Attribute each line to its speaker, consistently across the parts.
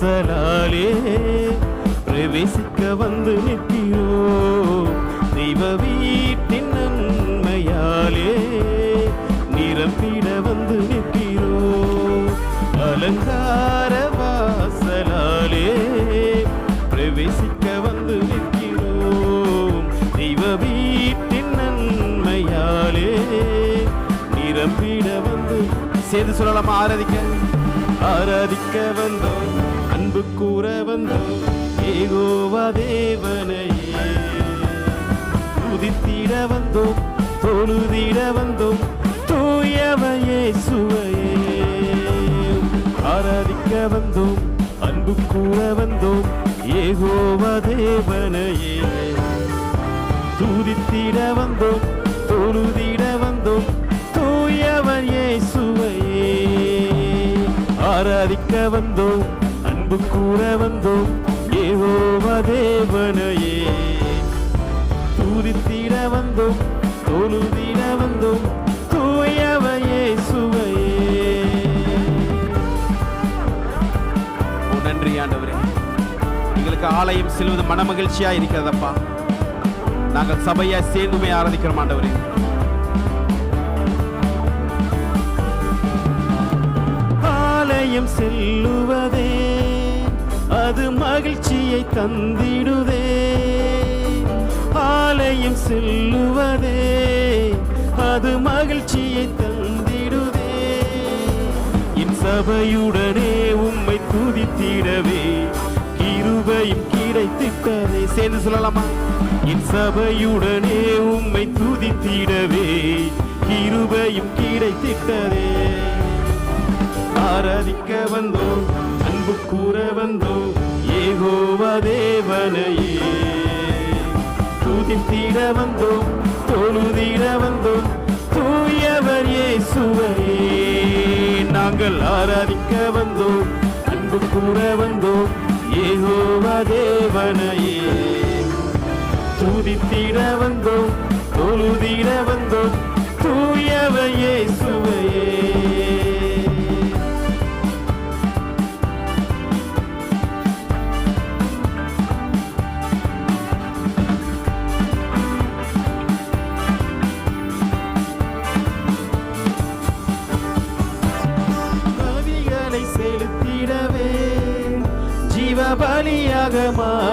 Speaker 1: வாசலாலே பிரவேசிக்க வந்து நிற்கிறோம் தெய்வ வீட்டின் நன்மையாலே நிரம்பிட வந்து நிற்கிறோம் அலங்கார வாசலாலே பிரவேசிக்க வந்து நிற்கிறோம் தெய்வ வீட்டின் நன்மையாலே நிரம்பிட வந்து சேர்ந்து சொல்லலாமா? ஆராதிக்க. ஆராதிக்க வந்தோம். அன்பு கூற வந்தோம் ஏகோவா தேவனையே. துதித்திட வந்தோம் தொழுதிட வந்தோம் தூயவையே சுவையே ஆராதிக்க வந்தோம் அன்பு கூற வந்தோம் ஏகோவா தேவனையே. துதித்திட வந்தோம் தொழுதிட வந்தோம் தூயவர் இயேசுவையே. ஆராதிக்க வந்தோம் அன்பு கூற வந்தோம் ஏகோவா தேவனையே துதித்திட வந்தோம் தொழுதிட வந்தோம் தூயவர் இயேசுவையே ஓ, நன்றி ஆண்டவரே. எங்களுக்கு ஆலயம் செல்வது மனமகிழ்ச்சியா இருக்கிறதப்பா. நாங்கள் சபையா சேர்ந்துமே ஆராதிக்கிறோம் ஆண்டவரே. ஆலயம் செல்லுவதே அது மகிழ்ச்சியை தந்திடுதே. ஆலயம் செல்லுவதே அது மகிழ்ச்சியை தந்திடுதே. என் சபையுடனே உம்மை துதித்திடவே கிருபையும் கிடைத்திட்டதே. சேர்ந்து சொல்லலாமா? என் சபையுடனே உம்மை துதித்திடவே கிருபையும் கிடைத்திட்டதே. ஆராதிக்க வந்தோம். அன்பு கூற வந்தோ ஏகோவா தேவனையே. துதித்திட வந்தோம் தொழுதிட வந்தோம். தூயவர் இயேசுவையே நாங்கள் ஆராதிக்க வந்தோம் அன்பு கூற வந்தோம். ஏகோவா தேவனையே. துதித்திட வந்தோம் தொழுதிட வந்தோம். தூயவர் இயேசுவையே.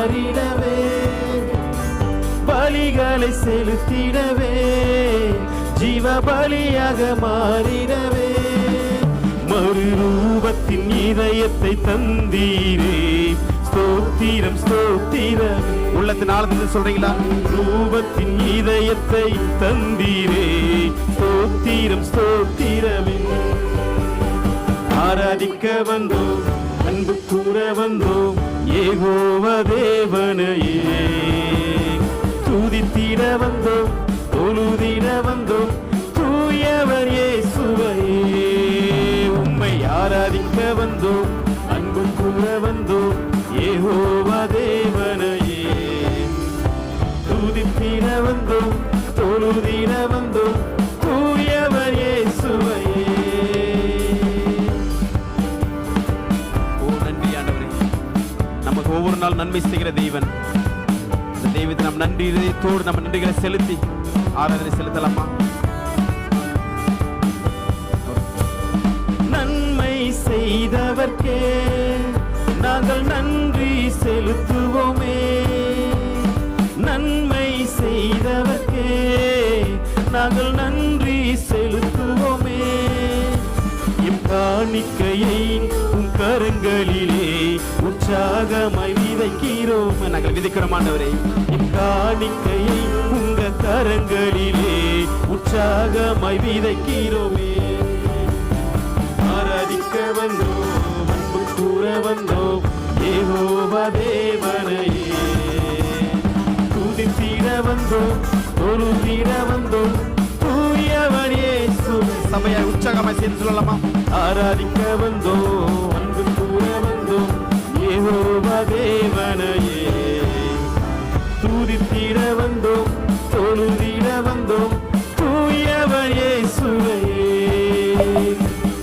Speaker 1: மாறிடவே பலிகளை செலுத்திடவே. ஜீவ பலியாக மாறிடவே. மறுரூபத்தின் இதயத்தை தந்தீரே. ஸ்தோத்திரம் ஸ்தோத்திரம். உள்ளத்தின் ஆழத்துல சொல்றீங்களா? ரூபத்தின் இதயத்தை தந்தீரே. ஸ்தோத்திரம் ஸ்தோத்திரமே. ஆராதிக்க வந்தோம் அன்பு கூற வந்தோம். ஏகோவ தேவனையே துதித்திட வந்தோம் தொழுதிட வந்தோம் தூயவர் இயேசுவையே. உம்மை ஆராதிக்க வந்தோம் அன்பு கூற வந்தோம் ஏகோ நமக்கு ஒவ்வொரு நாள் நன்மை செய்கிற தெய்வன். இந்த தெய்வத்தை நம் நன்றி இதயத்தோடு நம்ம நன்றிகளை செலுத்தி ஆராதனை செலுத்தலாமா? நன்மை செய்தவர்க்கே நாங்கள் நன்றி செலுத்துவோமே. நன்மை செய்தவர்க்கே நாங்கள் நன்றி செலுத்துவோமே. எம் காணிக்கையை உற்சாகமாய் விதைக்கிறோம். நாங்கள் விதைக்கிறோம் ஆண்டவரே. காணிக்கையை உங்க கரங்களிலே உற்சாகமாய் விதைக்கிறோமே. ஆராதிக்க வந்தோம் அன்பு கூற வந்தோம் ஏகோவா தேவனையே. துதித்திட வந்தோம் தொழுதிட வந்தோம் தூயவன் இயேசு. சபையை உற்சாகமாய் சேர்ந்து சொல்லலாமா? ஆராதிக்க வந்தோம் ஏகோவா தேவனையே துதித்திட வந்தோம் தொழுதிட வந்தோம் தூயவன் இயேசுவையே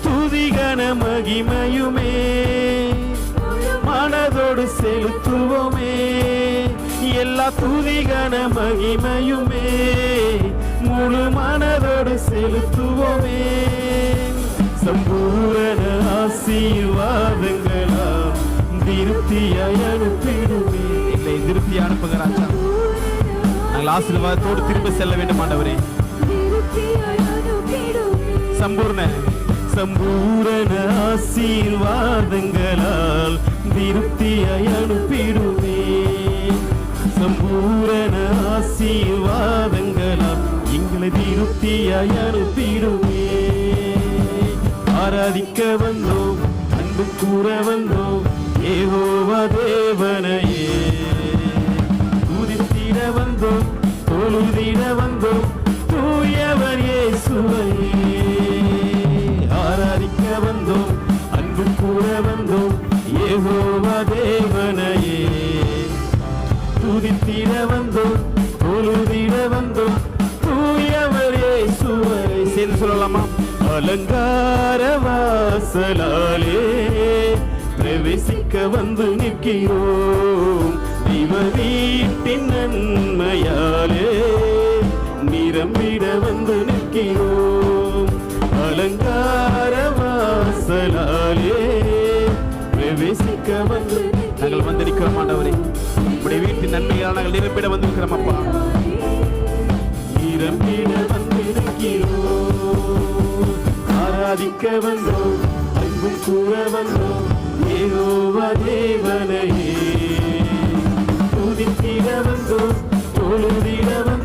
Speaker 1: துதிகன மகிமையுமே செலுத்துவோமே. எல்லா துதிகன மகிமையுமே முழு மனதோடு செலுத்துவோமே. சம்பூரண ஆசீர்வாதங்கள் திருப்தியாய் அனுப்பிடுவே இல்லை திருப்தி அனுப்புங்க ராஜா. நாங்கள் ஆசீர்வாதத்தோடு திரும்ப செல்ல வேண்டும் ஆண்டவரே. சம்பூர்ண. சம்பூரண ஆசீர்வாதங்களால் திருப்தியாய் அனுப்பிடுவே சம்பூரண ஆசீர்வாதங்களால் எங்களை திருப்தியாய் அனுப்பிடுவே ஆராதிக்க வந்தோம் அன்பு கூற வந்தோம் ஏகோவா தேவனையே. துதித்திட வந்தோம் தொழுதிட வந்தோம் தூயவர் இயேசுவையே. ஆராதிக்க வந்தோம் அன்பு கூற வந்தோம் ஏகோவா தேவனையே. துதித்திட வந்தோம் தொழுதிட வந்தோம் தூயவர் இயேசுவை சேர்ந்து சொல்லலாமா? அலங்கார வாசலாலே. பிரவேசிக்க வந்து நிற்கிறோம். தெய்வ வீட்டின் நன்மையாலே நிரம்பிட வந்து நிற்கிறோம். அலங்கார வாசலாலே பிரவேசிக்க வந்து நாங்கள் வந்து நிற்கிறோம் ஆண்டவரே. உடைய வீட்டின் நன்மையால் நாங்கள் நிரம்பிட வந்து அப்பா. நிரம்பிட வந்து நிற்கிறோம். ஆராதிக்க வந்தோம் அன்பும் கூற வந்தோம். ஏகோவா தேவனையே. துதித்திட வந்தோம் தொழுதிட வந்தோம்.